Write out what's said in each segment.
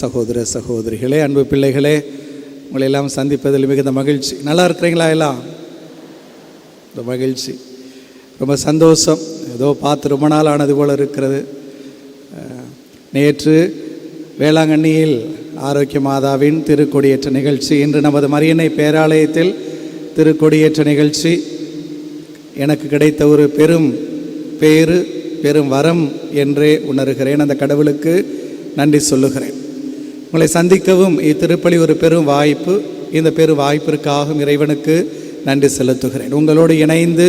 சகோதர சகோதரிகளே அன்பு பிள்ளைகளே உங்களை எல்லாம் சந்திப்பதில் மிகுந்த மகிழ்ச்சி. நல்லா இருக்கிறீங்களா எல்லாம்? இந்த மகிழ்ச்சி. ரொம்ப சந்தோஷம். ஏதோ பார்த்து ரொம்ப நாள் ஆனது போல் இருக்கிறது. நேற்று வேளாங்கண்ணியில் ஆரோக்கிய மாதாவின் திருக்கொடியேற்ற நிகழ்ச்சி இன்று நமது மரியணை பேராலயத்தில் திருக்கொடியேற்ற நிகழ்ச்சி. எனக்கு கிடைத்த ஒரு பெரும் பேறு பெரும் வரம் என்றே உணர்கிறேன். அந்த கடவுளுக்கு நன்றி சொல்லுகிறேன். உங்களை சந்திக்கவும் இத்திருப்பலி ஒரு பெரும் வாய்ப்பு. இந்த பெரும் வாய்ப்பிற்காகவும் இறைவனுக்கு நன்றி செலுத்துகிறேன். உங்களோடு இணைந்து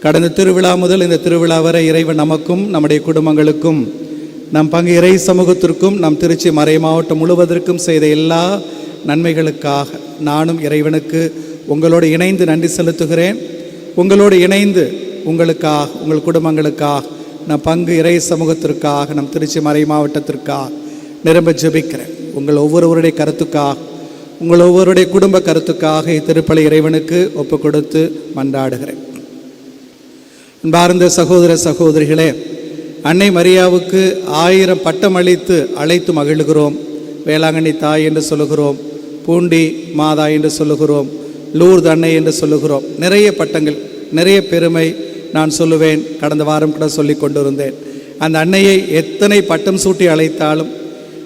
கடந்த திருவிழா முதல் இந்த திருவிழா வரை இறைவன் நமக்கும் நம்முடைய குடும்பங்களுக்கும் நம் பங்கு இறை சமூகத்திற்கும் நம் திருச்சி மறை மாவட்டம் முழுவதற்கும் செய்த எல்லா நன்மைகளுக்காக நானும் இறைவனுக்கு உங்களோடு இணைந்து நன்றி செலுத்துகிறேன். உங்களோடு இணைந்து உங்களுக்காக உங்கள் குடும்பங்களுக்காக நம் பங்கு இறை சமூகத்திற்காக நம் திருச்சி மறை மாவட்டத்திற்காக நிரம்ப ஜெபிக்கிறேன். உங்கள் ஒவ்வொருவருடைய கருத்துக்காக உங்கள் ஒவ்வொருடைய குடும்ப கருத்துக்காக இத்திருப்பலை இறைவனுக்கு ஒப்பு கொடுத்து மன்றாடுகிறேன். அன்பார்ந்த சகோதர சகோதரிகளே அன்னை மரியாவுக்கு ஆயிரம் பட்டம் அளித்து அழைத்து மகிழ்கிறோம். வேளாங்கண்ணி தாய் என்று சொல்லுகிறோம் பூண்டி மாதா என்று சொல்லுகிறோம் லூர்து அன்னை என்று சொல்லுகிறோம். நிறைய பட்டங்கள் நிறைய பெருமை நான் சொல்லுவேன் கடந்த வாரம் கூட சொல்லி கொண்டிருந்தேன். அந்த அன்னையை எத்தனை பட்டம் சூட்டி அழைத்தாலும்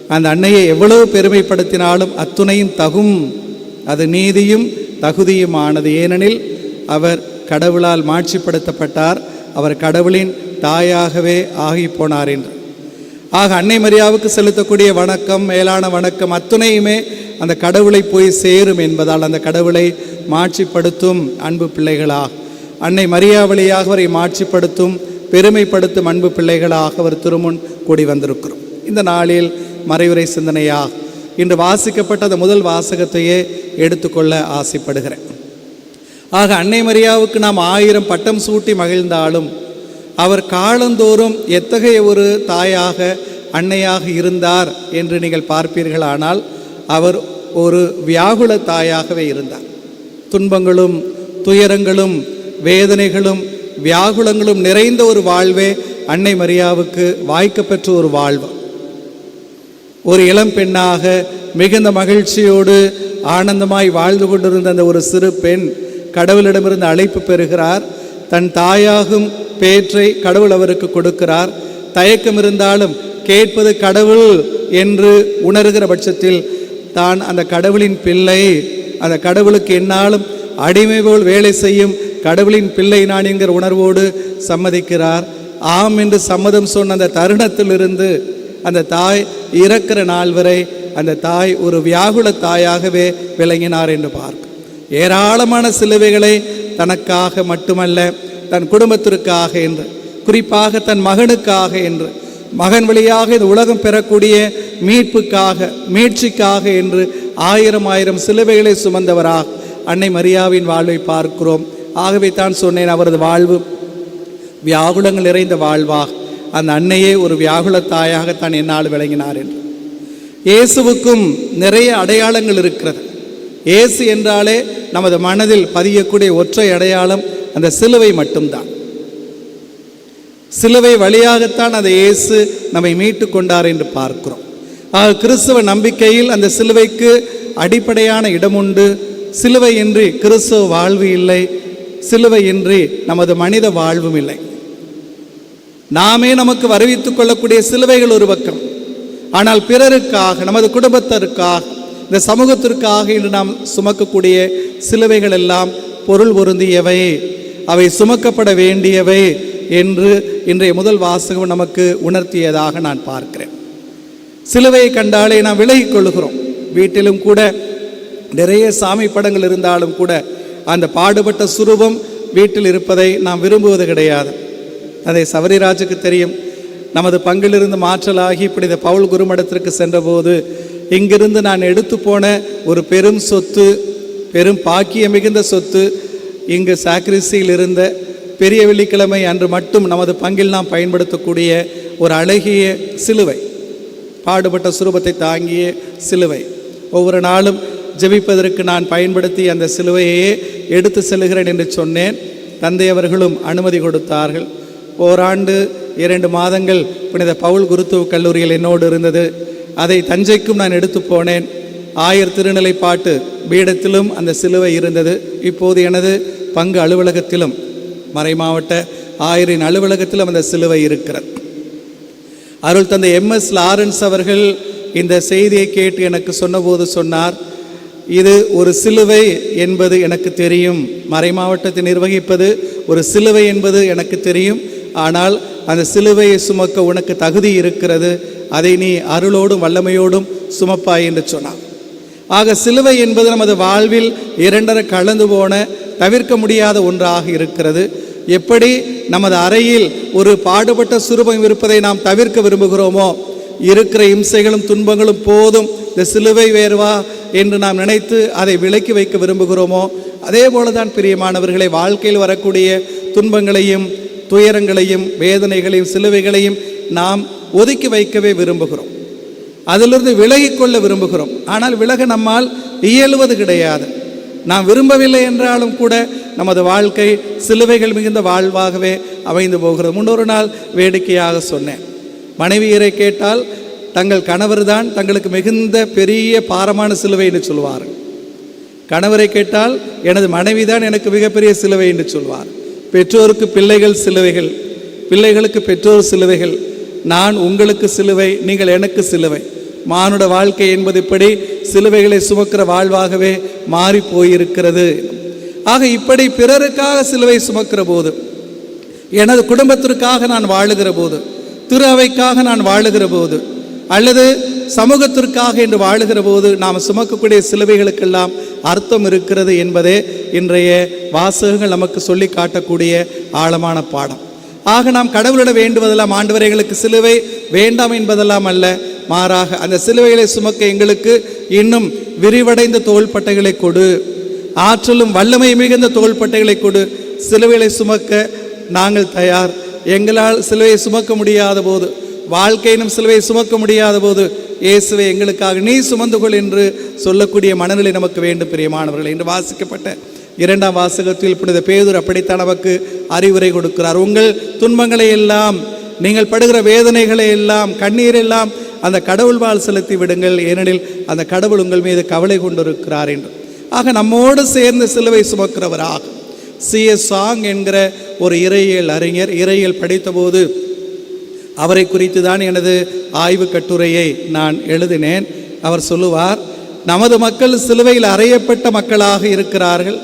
அந்த அன்னையை எவ்வளவு பெருமைப்படுத்தினாலும் அத்துணையும் தகும். அது நீதியும் தகுதியுமானது. ஏனெனில் அவர் கடவுளால் மாட்சிப்படுத்தப்பட்டார். அவர் கடவுளின் தாயாகவே ஆகி போனார் என்று. ஆக அன்னை மரியாவுக்கு செலுத்தக்கூடிய வணக்கம் மேலான வணக்கம் அத்துணையுமே அந்த கடவுளை போய் சேரும் என்பதால் அந்த கடவுளை மாட்சிப்படுத்தும் அன்பு பிள்ளைகளாக. அன்னை மரியா வழியாக அவரை மாட்சிப்படுத்தும் பெருமைப்படுத்தும் அன்பு பிள்ளைகளாக அவர் திருமுன் கூடி வந்திருக்கிறோம். இந்த நாளில் மறைவுரை சிந்தனையா? இன்று வாசிக்கப்பட்ட அந்த முதல் வாசகத்தையே எடுத்துக்கொள்ள ஆசைப்படுகிறேன். ஆக அன்னை மரியாவுக்கு நாம் ஆயிரம் பட்டம் சூட்டி மகிழ்ந்தாலும் அவர் காலந்தோறும் எத்தகைய ஒரு தாயாக அன்னையாக இருந்தார் என்று நீங்கள் பார்ப்பீர்களானால் அவர் ஒரு வியாகுல தாயாகவே இருந்தார். துன்பங்களும் துயரங்களும் வேதனைகளும் வியாகுலங்களும் நிறைந்த ஒரு வாழ்வே அன்னை மரியாவுக்கு வாய்க்கப்பெற்ற ஒரு வாழ்வு. ஒரு இளம் பெண்ணாக மிகுந்த மகிழ்ச்சியோடு ஆனந்தமாய் வாழ்ந்து கொண்டிருந்த அந்த ஒரு சிறு பெண் கடவுளிடமிருந்து அழைப்பு பெறுகிறார். தன் தாயாகும் பேற்றை கடவுள் அவருக்கு கொடுக்கிறார். தயக்கம் இருந்தாலும் கேட்பது கடவுள் என்று உணர்கிற பட்சத்தில் தான் அந்த கடவுளின் பிள்ளை அந்த கடவுளுக்கு என்னாலும் அடிமை போல் வேலை செய்யும் கடவுளின் பிள்ளை நான் என்கிற உணர்வோடு சம்மதிக்கிறார். ஆம் என்று சம்மதம் சொன்ன அந்த தருணத்திலிருந்து அந்த தாய் இறக்கிற நாள் வரை அந்த தாய் ஒரு வியாகுல தாயாகவே விளங்கினார் என்று பார்க்கும் ஏராளமான சிலுவைகளை தனக்காக மட்டுமல்ல தன் குடும்பத்திற்காக என்று குறிப்பாக தன் மகனுக்காக என்று மகன் வழியாக இந்த உலகம் பெறக்கூடிய மீட்புக்காக மீட்சிக்காக என்று ஆயிரம் ஆயிரம் சிலுவைகளை சுமந்தவராக அன்னை மரியாவின் வாழ்வை பார்க்கிறோம். ஆகவே தான் சொன்னேன் அவரது வாழ்வு வியாகுலங்கள் நிறைந்த வாழ்வாக அந்த அன்னையே ஒரு வியாகுல தாயாகத்தான் என்னால் விளங்கினார் என்று. இயேசுவுக்கும் நிறைய அடையாளங்கள் இருக்கிறது. இயேசு என்றாலே நமது மனதில் பதியக்கூடிய ஒற்றை அடையாளம் அந்த சிலுவை மட்டும்தான். சிலுவை வழியாகத்தான் அந்த இயேசு நம்மை மீட்டு கொண்டார் என்று பார்க்கிறோம். ஆக கிறிஸ்தவ நம்பிக்கையில் அந்த சிலுவைக்கு அடிப்படையான இடம் உண்டு சிலுவை இன்றி கிறிஸ்தவ வாழ்வு இல்லை சிலுவை இன்றி நமது மனித வாழ்வும் இல்லை. நாமே நமக்கு வரவித்துக் கொள்ளக்கூடிய சிலுவைகள் ஒரு பக்கம். ஆனால் பிறருக்காக நமது குடும்பத்திற்காக இந்த சமூகத்திற்காக இன்று நாம் சுமக்கக்கூடிய சிலுவைகள் எல்லாம் பொருள் பொருந்தியவை. அவை சுமக்கப்பட வேண்டியவை என்று இன்றைய முதல் வாசகம் நமக்கு உணர்த்தியதாக நான் பார்க்கிறேன். சிலுவையை கண்டாலே நாம் விலகிக் கொள்கிறோம் வீட்டிலும் கூட நிறைய சாமி படங்கள் இருந்தாலும் கூட அந்த பாடுபட்ட சுரூபம் வீட்டில் இருப்பதை நாம் விரும்புவது கிடையாது. அதை சபரிராஜுக்கு தெரியும். நமது பங்கிலிருந்து மாற்றலாகி இப்படி இந்த பவுல் குருமடத்திற்கு சென்றபோது இங்கிருந்து நான் எடுத்து போன ஒரு பெரும் சொத்து பெரும் பாக்கிய மிகுந்த சொத்து இங்கு சாக்ரிசியில் இருந்த பெரிய வெள்ளிக்கிழமை அன்று மட்டும் நமது பங்கில் நாம் பயன்படுத்தக்கூடிய ஒரு அழகிய சிலுவை பாடுபட்ட சுரூபத்தை தாங்கிய சிலுவை. ஒவ்வொரு நாளும் ஜெபிப்பதற்கு நான் பயன்படுத்தி அந்த சிலுவையையே எடுத்து செல்கிறேன் என்று சொன்னேன். தந்தை அவர்களும் அனுமதி கொடுத்தார்கள். ஓராண்டு இரண்டு மாதங்கள் புனித பவுல் குருத்துவ கல்லூரியில் என்னோடு இருந்தது. அதை தஞ்சைக்கும் நான் எடுத்து போனேன். ஆயர் திருநிலை பாட்டு பீடத்திலும் அந்த சிலுவை இருந்தது. இப்போது எனது பங்கு அலுவலகத்திலும் மறைமாவட்ட ஆயரின் அலுவலகத்திலும் அந்த சிலுவை இருக்கிறது. அருள் தந்தை எம்எஸ் லாரன்ஸ் அவர்கள் இந்த செய்தியை கேட்டு எனக்கு சொன்னபோது சொன்னார் இது ஒரு சிலுவை என்பது எனக்கு தெரியும். மறைமாவட்டத்தை நிர்வகிப்பது ஒரு சிலுவை என்பது எனக்கு தெரியும். ஆனால் அந்த சிலுவையை சுமக்க உனக்கு தகுதி இருக்கிறது. அதை நீ அருளோடும் வல்லமையோடும் சுமப்பாய் என்று சொன்னார் ஆக சிலுவை என்பது நமது வாழ்வில் இரண்டரை கலந்து போன தவிர்க்க முடியாத ஒன்றாக இருக்கிறது. எப்படி நமது அறையில் ஒரு பாடுபட்ட சுரூபம் இருப்பதை நாம் தவிர்க்க விரும்புகிறோமோ இருக்கிற இம்சைகளும் துன்பங்களும் போதும் இந்த சிலுவை வேறுவா என்று நாம் நினைத்து அதை விலக்கி வைக்க விரும்புகிறோமோ அதே போல தான் பிரியமானவர்களை வாழ்க்கையில் வரக்கூடிய துன்பங்களையும் துயரங்களையும் வேதனைகளையும் சிலுவைகளையும் நாம் ஒதுக்கி வைக்கவே விரும்புகிறோம். அதிலிருந்து விலகி கொள்ள விரும்புகிறோம். ஆனால் விலக நம்மால் இயலுவது கிடையாது. நாம் விரும்பவில்லை என்றாலும் கூட நமது வாழ்க்கை சிலுவைகள் மிகுந்த வாழ்வாகவே அமைந்து போகிறது. முன்னொரு நாள் வேடிக்கையாக சொன்னேன். மனைவியரை கேட்டால் தங்கள் கணவர் தான் தங்களுக்கு மிகுந்த பெரிய பாரமான சிலுவை என்று சொல்வார்கள் கணவரை கேட்டால் எனது மனைவி தான் எனக்கு மிகப்பெரிய சிலுவை என்று சொல்வார். பெற்றோருக்கு பிள்ளைகள் சிலுவைகள் பிள்ளைகளுக்கு பெற்றோர் சிலுவைகள் நான் உங்களுக்கு சிலுவை நீங்கள் எனக்கு சிலுவை. மானுட வாழ்க்கை என்பது இப்படி சிலுவைகளை சுமக்கிற வாழ்வாகவே மாறி போயிருக்கிறது. ஆக இப்படி பிறருக்காக சிலுவை சுமக்கிற போது எனது குடும்பத்திற்காக நான் வாழுகிற போது திரு அவைக்காக நான் வாழுகிற போது அல்லது சமூகத்திற்காக என்று வாழுகிற போது நாம் சுமக்கக்கூடிய சிலுவைகளுக்கெல்லாம் அர்த்தம் இருக்கிறது என்பதே இன்றைய வாசகங்கள் நமக்கு சொல்லி காட்டக்கூடிய ஆழமான பாடம். ஆக நாம் கடவுளிடம் வேண்டுவதெல்லாம் ஆண்டவரைகளுக்கு சிலுவை வேண்டாம் என்பதெல்லாம் அல்ல. மாறாக அந்த சிலுவைகளை சுமக்க எங்களுக்கு இன்னும் விரிவடைந்த தோள்பட்டைகளை கொடு. ஆற்றலும் வல்லமை மிகுந்த தோள்பட்டைகளை கொடு. சிலுவைகளை சுமக்க நாங்கள் தயார். எங்களால் சிலுவையை சுமக்க முடியாத போது வாழ்க்கையினும் சிலுவையை சுமக்க முடியாத போது இயேசுவை எங்களுக்காக நீ சுமந்து கொள் என்று சொல்லக்கூடிய மனநிலை நமக்கு வேண்டும் பிரியமானவர்கள். என்று வாசிக்கப்பட்ட இரண்டாம் வாசகத்தில் புனித பேதூர் அப்படித்தான் நமக்கு அறிவுரை கொடுக்கிறார். உங்கள் துன்பங்களை எல்லாம் நீங்கள் படுகிற வேதனைகளை எல்லாம் கண்ணீர் எல்லாம் அந்த கடவுள் வாழ் செலுத்தி விடுங்கள். ஏனெனில் அந்த கடவுள் உங்கள் மீது கவலை கொண்டிருக்கிறார் என்று. ஆக நம்மோடு சேர்ந்து சிலுவை சுமக்கிறவராக சிஎஸ் சாங் என்கிற ஒரு இறையியல் அறிஞர் இறையியல் படித்தபோது அவரை குறித்து தான் எனது ஆய்வு கட்டுரையை நான் எழுதினேன். அவர் சொல்லுவார் நமது மக்கள் சிலுவையில் அறையப்பட்ட மக்களாக இருக்கிறார்கள்.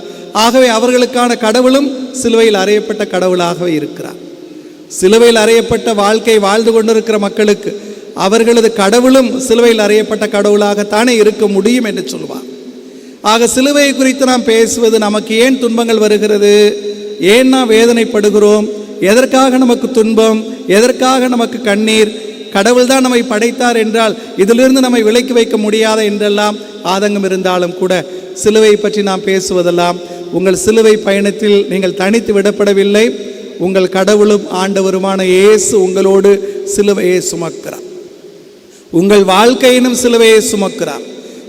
ஆகவே அவர்களுக்கான கடவுளும் சிலுவையில் அறையப்பட்ட கடவுளாகவே இருக்கிறார். சிலுவையில் அறையப்பட்ட வாழ்க்கை வாழ்ந்து கொண்டிருக்கிற மக்களுக்கு அவர்களது கடவுளும் சிலுவையில் அறையப்பட்ட கடவுளாகத்தானே இருக்க முடியும் என்று சொல்வார் ஆக சிலுவை குறித்து நாம் பேசுவது நமக்கு ஏன் துன்பங்கள் வருகிறது? ஏன் நாம் வேதனைப்படுகிறோம்? எதற்காக நமக்கு துன்பம்? எதற்காக நமக்கு கண்ணீர்? கடவுள் தான் நம்மை படைத்தார் என்றால் இதிலிருந்து நம்மை விலக்கி வைக்க முடியாத என்றெல்லாம் ஆதங்கம் இருந்தாலும் கூட சிலுவை பற்றி நாம் பேசுவதெல்லாம் உங்கள் சிலுவை பயணத்தில் நீங்கள் தனித்து விடப்படவில்லை. உங்கள் கடவுளும் ஆண்டவருமான இயேசு உங்களோடு சிலுவையை சுமக்கிறார். உங்கள் வாழ்க்கையினும் சிலுவையை சுமக்கிறார்.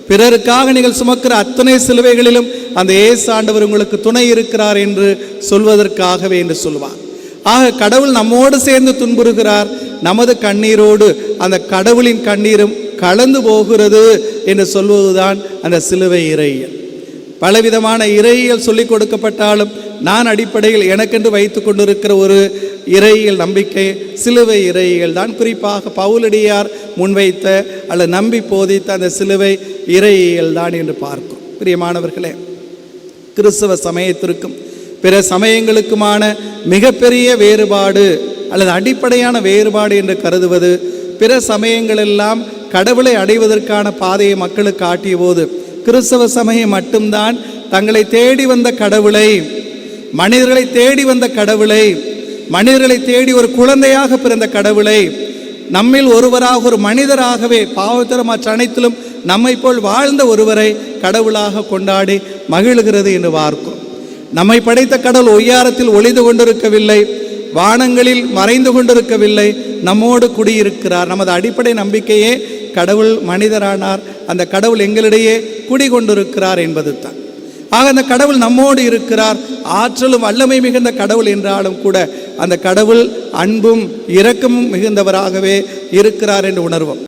பிறருக்காக நீங்கள் சுமக்கிற அத்தனை சிலுவைகளிலும் அந்த இயேசு ஆண்டவர் உங்களுக்கு துணை இருக்கிறார் என்று சொல்வதற்காகவே என்று சொல்வார். ஆக கடவுள் நம்மோடு சேர்ந்து துன்புறுகிறார். நமது கண்ணீரோடு அந்த கடவுளின் கண்ணீரும் கலந்து போகிறது என்று சொல்வதுதான் அந்த சிலுவை இறையியல் பலவிதமான இறையியல் சொல்லிக் கொடுக்கப்பட்டாலும் நான் அடிப்படையில் எனக்கென்று வைத்து கொண்டிருக்கிற ஒரு இறையியல் நம்பிக்கை சிலுவை இறையியல் தான். குறிப்பாக பவுலடியார் முன்வைத்த அல்ல நம்பி போதித்த அந்த சிலுவை இறையியல் தான் என்று பார்க்கும் பிரியமானவர்களே கிறிஸ்தவ சமயத்திற்கும் பிற சமயங்களுக்குமான மிகப்பெரிய வேறுபாடு அல்லது அடிப்படையான வேறுபாடு என்று கருதுவது பிற சமயங்களெல்லாம் கடவுளை அடைவதற்கான பாதையை மக்களுக்கு காட்டிய போது கிறிஸ்தவ சமயம் மட்டும்தான் தங்களை தேடி வந்த கடவுளை மனிதர்களை தேடி வந்த கடவுளை மனிதர்களை தேடி ஒரு குழந்தையாக பிறந்த கடவுளை நம்மில் ஒருவராக ஒரு மனிதராகவே பாவத்திரம் மற்ற அனைத்திலும் நம்மை போல் வாழ்ந்த ஒருவரை கடவுளாக கொண்டாடி மகிழ்கிறது என்று பார்க்கும் நம்மை படைத்த கடவுள் ஒய்யாரத்தில் ஒளிந்து கொண்டிருக்கவில்லை வானங்களில் மறைந்து கொண்டிருக்கவில்லை நம்மோடு குடியிருக்கிறார். நமது அடிப்படை நம்பிக்கையே கடவுள் மனிதரானார். அந்த கடவுள் எங்களிடையே குடிகொண்டிருக்கிறார் என்பது தான் ஆக அந்த கடவுள் நம்மோடு இருக்கிறார். ஆற்றலும் வல்லமை மிகுந்த கடவுள் என்றாலும் கூட அந்த கடவுள் அன்பும் இரக்கமும் மிகுந்தவராகவே இருக்கிறார் என்று உணர்வோம்.